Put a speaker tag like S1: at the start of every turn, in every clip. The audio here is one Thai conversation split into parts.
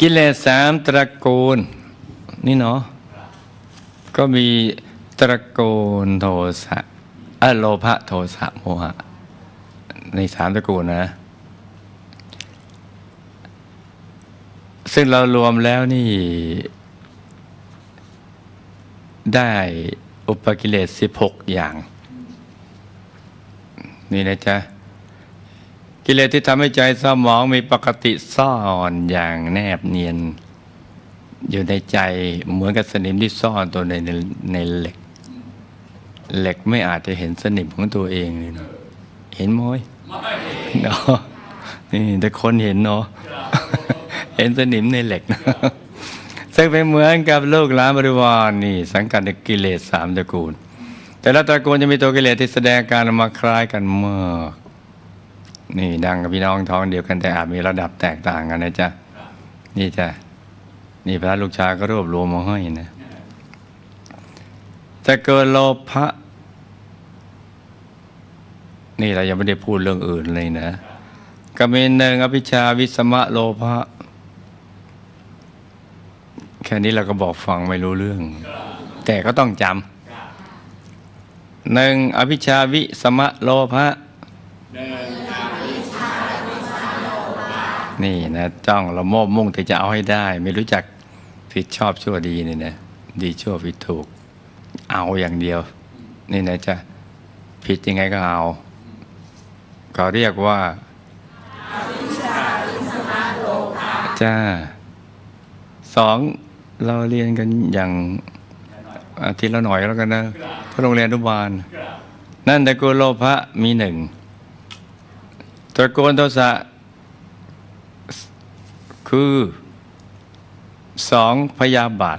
S1: กิเลสสามตระกูล นี่เนาะก็มีตระกูลโทสะอะโลภะโทสะโมหะ ในสามตระกูลนะ ซึ่งเรารวมแล้วนี่ ได้อุปกิเลสสิบหกอย่าง นี่นะจ๊ะ กิเลสที่ทำให้ใจเศร้าหมองมีปกติซ่อนอย่างแนบเนียน อยู่ในใจเหมือนกับสนิมที่ซ่อนตัวในในในเหล็ก เหล็กไม่อาจจะเห็นสนิมของตัวเองเลยเนาะเห็นมั้ยเนาะนี่แต่คนเห็นเนาะเห็นสนิมในเหล็กนะซึ่งเป็นเหมือนกับลูกหลานบริวารนี่ สังกัดในกิเลสสามตระกูล แต่ละตระกูลจะมีตัวกิเลสที่แสดงอาการออกมาคล้ายกันมาก นี่ดังกับพี่น้องท้องเดียวกันแต่อาจมีระดับแตกต่างกันนะจ๊ะนี่จ้ะนี่พระลูกชายก็รวบรวมมาให้นะจะเกิดโลภะนี่เรายังไม่ได้พูดเรื่องอื่นเลยนะก็มีหนึ่งอภิชาวิสมะโลภะแค่นี้เราก็บอกฟังไม่รู้เรื่อง แต่ก็ต้องจำหนึ่งอภิชาวิสมะโลภะ นี่นะจ้องเราโมบมุ่งแต่จะเอาให้ได้ ไม่รู้จักผิดชอบชั่วดีนี่นะดีชั่วผิดถูก เอาอย่างเดียว นี่นะจะผิดยังไงก็เอาเขาเรียกว่าจ้าสองเราเรียนกันอย่างอาทิตย์ละหน่อยแล้วกันนะพระโรงเรียนอนุบาล นั่นตระกูลโลภะมีหนึ่งตระกูลโทสะ คือสองพยาบาท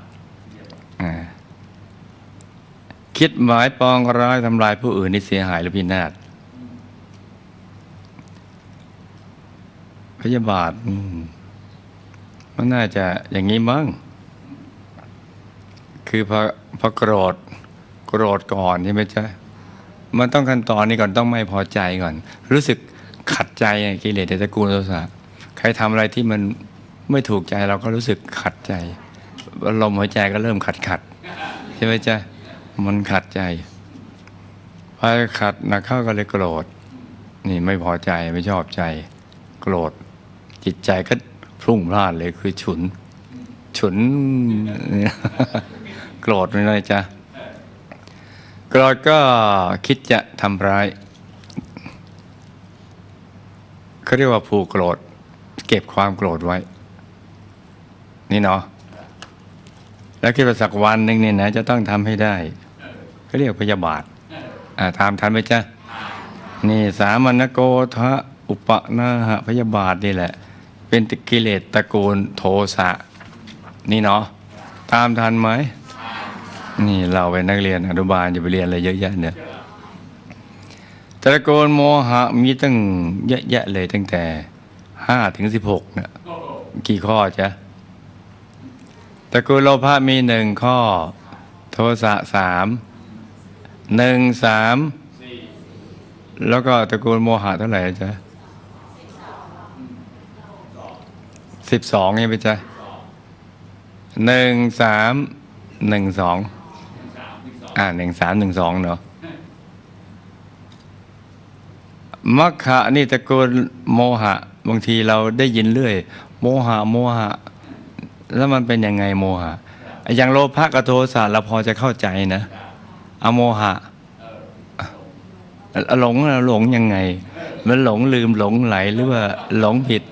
S1: คิดหมายปองร้ายทำลายผู้อื่นให้เสียหายหรือพินาศพยาบาทมันน่าจะอย่างนี้มั้งคือพอพอโกรธโกรธก่อนใช่ไหมจ๊ะมันต้องขั้นตอนนี้ก่อนต้องไม่พอใจก่อน รู้สึกขัดใจกิเลสในตระกูลโทสะใครทำอะไรที่มัน ไม่ถูกใจเราก็รู้สึกขัดใจลมหัวใจก็เริ่มขัดขัดใช่ไหมจ๊ะมันขัดใจพอขัดนักเข้าก็เลยโกรธ นี่ไม่พอใจไม่ชอบใจ โกรธ จิตใจก็พุ่งพลานเลยคือฉุน ฉุน โกรธเลยจ๊ะโกรธก็คิดจะทำร้ายเขาเรียกว่าผูกโกรธ เก็บความโกรธไว้ นี่เนาะแล้วคิดว่าสักวันหนึ่งเนี่ยนะจะต้องทำให้ได้เขาเรียกพยาบาทอ่าตามทันไหมจ๊ะนี่สามัญโกทะอุปนาหะพยาบาทนี่แหละ เป็นกิเลสตระกูลโทสะนี่เนาะตามทันไหมนี่เราเป็นนักเรียนอนุบาลจะไปเรียนอะไรเยอะแยะเนี่ยตระกูลโมหะมีตั้งเยอะแยะเลยตั้งแต่ห้าถึงสิบหกเนี่ยกี่ข้อจ๊ะ ตระกูลโลภะมีหนึ่งข้อ โทสะสามหนึ่งสามแล้วก็ตระกูลโมหะเท่าไหร่จ๊ะสิบสองใช่ไหมจ๊ะหนึ่งสามหนึ่งสองอ่าหนึ่งสามหนึ่งสองเนาะมัคคะนี่ตระกูลโมหะ บางทีเราได้ยินเรื่อย โมหะ โมหะ แล้วมันเป็นยังไงโมหะอย่างโลภะกับโทสะเราพอจะเข้าใจนะอโมหะหลงเราหลงยังไง มันหลงลืมหลงไหลหรือว่าหลงผิด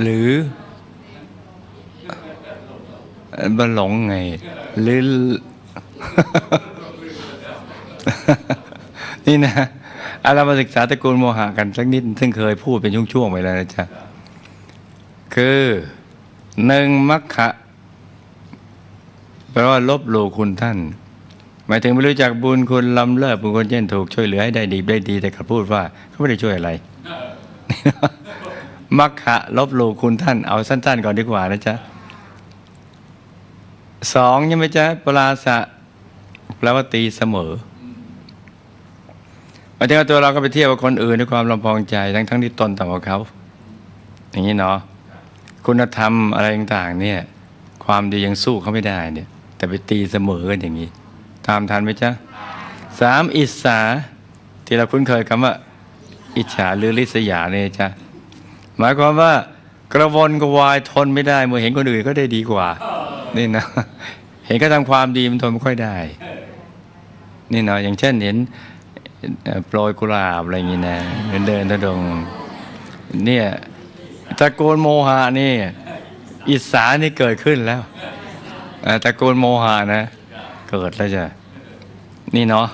S1: หรือมันหลงไง หรือ นี่นะเอาเรามาศึกษาตระกูลโมหะกันสักนิด ซึ่งเคยพูดเป็นช่วงๆไปแล้วนะจ๊ะ คือ หนึ่งมัคคะแปลว่าลบหลู่คุณท่าน หมายถึงไม่รู้จักบุญคุณลำเลิศบุญคุณเช่นถูกช่วยเหลือให้ได้ดีได้ดีแต่กลับพูดว่าเขาไม่ได้ช่วยอะไรมัคคะลบหลู่คุณท่านเอาสั้น ๆ ก่อนดีกว่านะจ๊ะสองใช่ไหมจ๊ะปราศะแปลว่าตีเสมอหมายถึงว่าตัวเราก็ไปเทียบกับคนอื่นด้วยความลำพองใจทั้งทั้งๆที่ตนต่ำกว่าเขา อย่างนี้เนาะ คุณธรรมอะไรต่างๆเนี่ย ความดียังสู้เขาไม่ได้เนี่ย แต่ไปตีเสมอกันอย่างนี้ ตามทันไหมจ๊ะสามอิสาที่เราคุ้นเคยคำว่า อิจฉาหรือริษยาเนี่ยจ๊ะหมายความว่ากระวนกระวายทนไม่ได้เมื่อเห็นคนอื่นก็ได้ดีกว่า นี่นะ เห็นก็ทำความดีมันทนไม่ค่อยได้ นี่เนาะอย่างเช่นเห็นโปรยกุหลาบอะไรอย่างงี้นะเดินเดินทะดงเนี่ย ตระกูลโมหะนี่อิสานี่เกิดขึ้นแล้วตระกูลโมหะนะ เกิดแล้วจ้ะนี่เนาะ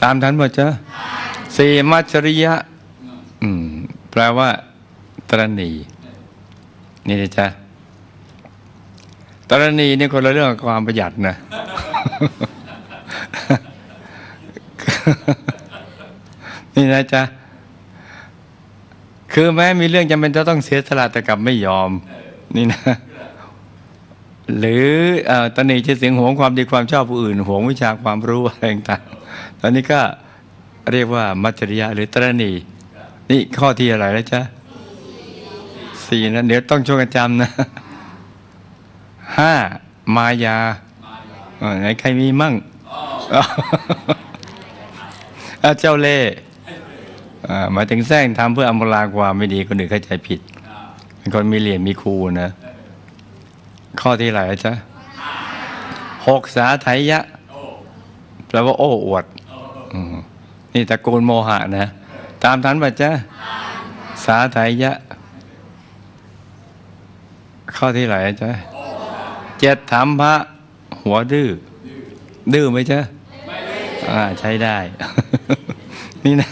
S1: ตามทันหมดจ้ะสี่มัจฉริยะอืมแปลว่า ตรณี นี่นะจ๊ะตรณีนี่คนละเรื่องกับความประหยัดนะ นี่นะจ๊ะ คือแม้มีเรื่องจำเป็นจะต้องเสียสละแต่กลับไม่ยอม นี่นะ หรืออตอนนี้จะเสียงหวงความดีความชอบผู้อื่นหวงวิชาความรู้อะไรต่างตอนนี้ก็เรียกว่ามัจฉริยะหรือตรณี นี่ข้อที่อะไรแล้วจ๊ะสี่นะเดี๋ยวต้องช่วยกันจำนะห้ามายาไหนใครมีมั่งเจ้าเล่ หมายถึงแซงทำเพื่ออำลาความไม่ดีคนอื่นเข้าใจผิดเป็นคนมีเหรียญมีครูนะ ข้อที่ไหนจ๊ะหกสาไทยะแปลว่าโอ้อวดนี่ตระกูลโมหะนะ ตามทันป่ะจ๊ะสาไทยะ ข้อที่ไหนจ๊ะเจ็ดถามพระหัวดื้อดื้อไหมจ๊ะอ่าใช้ได้ นี่นะ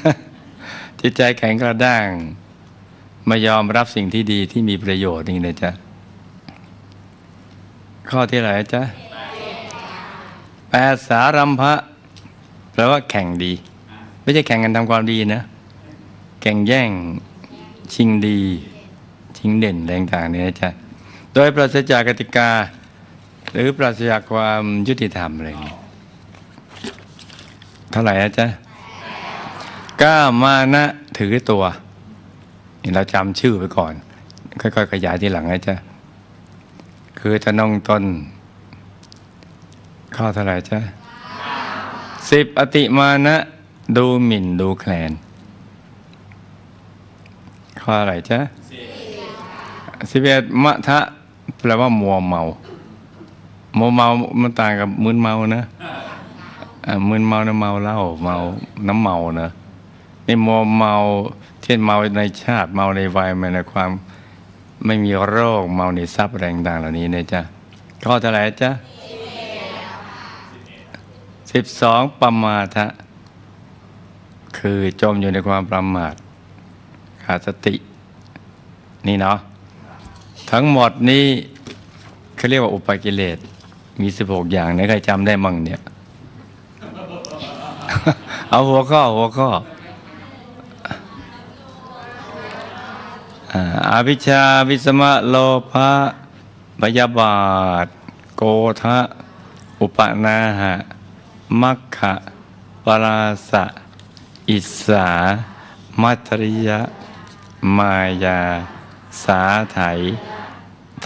S1: จิตใจแข็งกระด้างไม่ยอมรับสิ่งที่ดีที่มีประโยชน์นี่นะจ๊ะ ข้อที่ไหนจ๊ะแปดสารัมภะแปลว่าแข่งดี ไม่ใช่แข่งกันทำความดีนะ แข่งแย่งชิงดี ชิงเด่นอะไรต่างๆเนี่ยนะจ๊ะ โดยปราศจากกติกา หรือปราศจากความยุติธรรมอะไรอย่างนี้เท่าไหร่นะจ๊ะ ก้ามานะถือตัวเราจำชื่อไปก่อน ค่อยๆขยายทีหลังนะจ๊ะคือทนงตนข้อเท่าไหร่จ๊ะสิบอติมานะ ดูหมิ่นดูแคลน ข้ออะไรจ๊ะสิบเอ็ดมะทะแปลว่ามัวเมา มัวเมา มันต่างกับมึนเมานะอ่ามึนเมานะเมาเหล้าเมาน้ำเมานะ ในมัวเมาเช่นเมาในชาติเมาในวัยมาในความไม่มีโรคเมาในทรัพย์แรงต่างเหล่านี้นะจ๊ะข้อเท่าไหร่จ๊ะสิบสองปรมาทะคือจมอยู่ในความประมาทขาดสติ นี่เนาะทั้งหมดนี้เขาเรียกว่าอุปกิเลสมีสิบหกอย่างเนี่ยใครจำได้มั่งเนี่ย เอาหัวข้อหัวข้อ อาภิชาวิสมะโลภะพยาบาท โกทะ อุปนาหะ มัคคะปราสะ อิสา มัตริยะ มายา สาไถ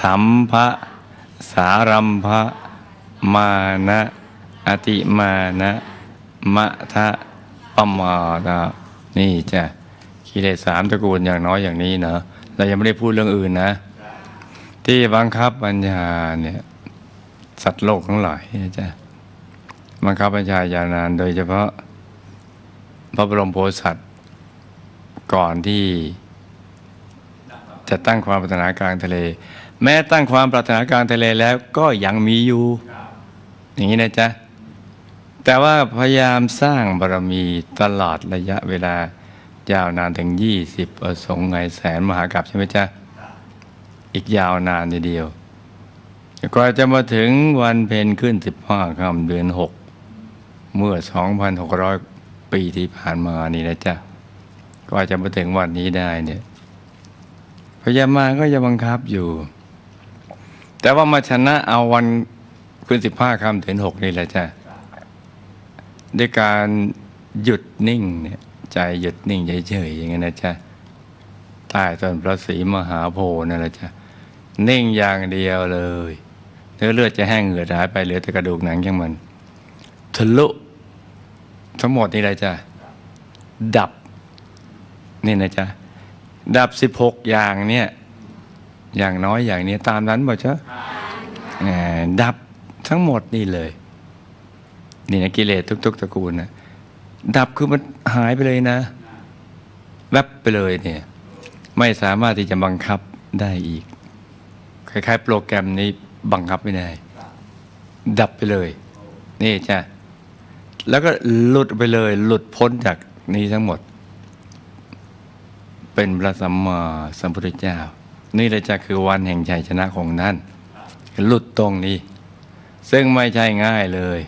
S1: ธรรมภะสารัมภะมานะ อติมานะ มะทะปมานะนี่จ้ะกิเลสสามตระกูลอย่างน้อยอย่างนี้เนาะ เรายังไม่ได้พูดเรื่องอื่นนะ ที่บังคับปัญญาเนี่ยสัตว์โลกทั้งหลายนะจ๊ะบังคับปัญญายานาน โดยเฉพาะพระบรมโพธิสัตว์ก่อนที่ จะตั้งความปรารถนากลางทะเล แม้ตั้งความปรารถนากลางทะเลแล้วก็ยังมีอยู่ อย่างนี้นะจ๊ะแต่ว่าพยายามสร้างบารมีตลอดระยะเวลา ยาวนานถึง 20ประสงไงแสนมหากรัปใช่ไหมจ๊ะ อีกยาวนานทีเดียวกว่าจะมาถึงวันเพ็ญขึ้น 15ค่ำเดือน 6 เมื่อ 2,600 ปีที่ผ่านมานี่นะจ๊ะกว่าจะมาถึงวันนี้ได้เนี่ยพยามารก็จะบังคับอยู่ แต่ว่ามาชนะเอาวันขึ้น15ค่ำเดือน6นี่แหละจ้ะด้วยการหยุดนิ่งเนี่ย ใจหยุดนิ่งเฉยๆอย่างนั้นนะจ๊ะใต้ต้นพระศรีมหาโพธิ์นั่นแหละจ้ะนิ่งอย่างเดียวเลยเนื้อเลือดจะแห้งเหือดหายไปเหลือแต่กระดูกหนังอย่างมันทะลุทั้งหมดนี่เลยจ้ะดับนี่นะจ๊ะดับสิบหกอย่างเนี่ยอย่างน้อยอย่างนี้ตามนั้นบ่จ้ะดับทั้งหมดนี่เลย นี่นะกิเลสทุก ๆตระกูลนะ ดับคือมันหายไปเลยนะ แวบไปเลยเนี่ย ไม่สามารถที่จะบังคับได้อีก คล้ายๆ โปรแกรมนี้บังคับไม่ได้ ดับไปเลย นี่จ้ะแล้วก็หลุดไปเลย หลุดพ้นจากนี้ทั้งหมด เป็นพระสัมมาสัมพุทธเจ้า นี่แหละจะคือวันแห่งชัยชนะของท่านหลุดตรงนี้ ซึ่งไม่ใช่ง่ายเลย